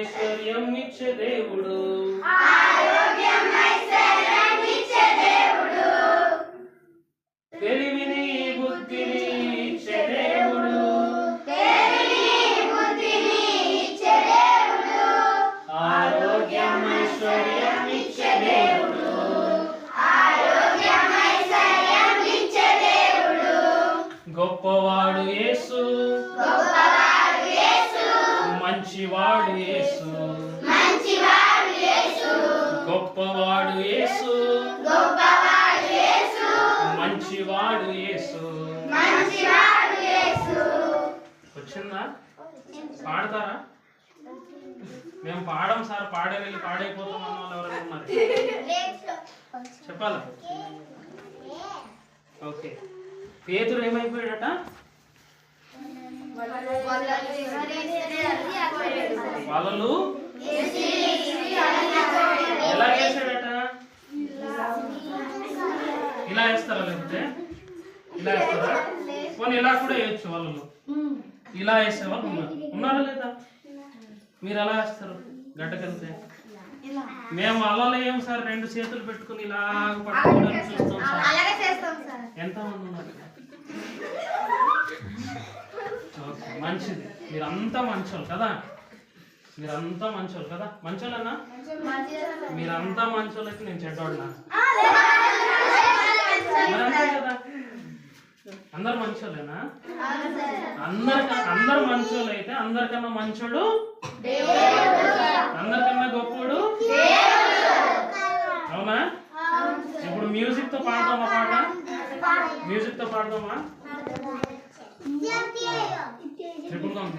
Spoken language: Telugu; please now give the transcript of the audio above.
ఇచ్చే దేవుడు. తెలివిని బుద్ధిని ఇచ్చే దేవుడు. ఆరోగ్యం ఐశ్వర్యం ఇచ్చే దేవుడు. గొప్పవాడు యేసు. మంచివాడు యేసు. గొప్పవాడు యేసు. మంచివాడు యేసు. వచ్చిందా? పాడతారా? మేము పాడం సార్ పాడే వెళ్ళి పాడైపోతాం అన్న వాళ్ళు ఎవరైనా ఉన్నారు? చెప్పాలా? ఓకే. పేతురు ఏమైపోయాడట? వలలు ఎలా వేసాడట ఇలా వేస్తారా లేకపోతే? ఇలా వేస్తారా? పోనీ ఇలా కూడా వేయచ్చు వలలు ఇలా వేసే వాళ్ళు ఉన్నారు. ఉన్నారా లేదా? మీరు ఎలా వేస్తారు? గడ్డకెళ్తే? మేము అలలో ఏం సార్. రెండు చేతులు పెట్టుకుని ఇలా పట్టుకోవడానికి చూస్తాం సార్. అలాగే చేస్తాం సార్. ఎంతమంది ఉన్నారు ఓకే మంచిది. మీరంతా మంచోళ్ళు కదా? మీరంతా మంచోళ్ళు కదా? మంచోళ్ళన్నా మీరంతా మంచోళ్ళకి నేను చెడ్డోళ్ళనా? కదా? అందరు మంచోళ్ళేనా? అందరికన్నా అందరు మంచోళ్ళు అయితే అందరికన్నా మంచోడు? అందరికన్నా గొప్పోడు? అవునా? ఇప్పుడు మ్యూజిక్తో పాడదామా పాట? మ్యూజిక్తో పాడదామా? そうなん。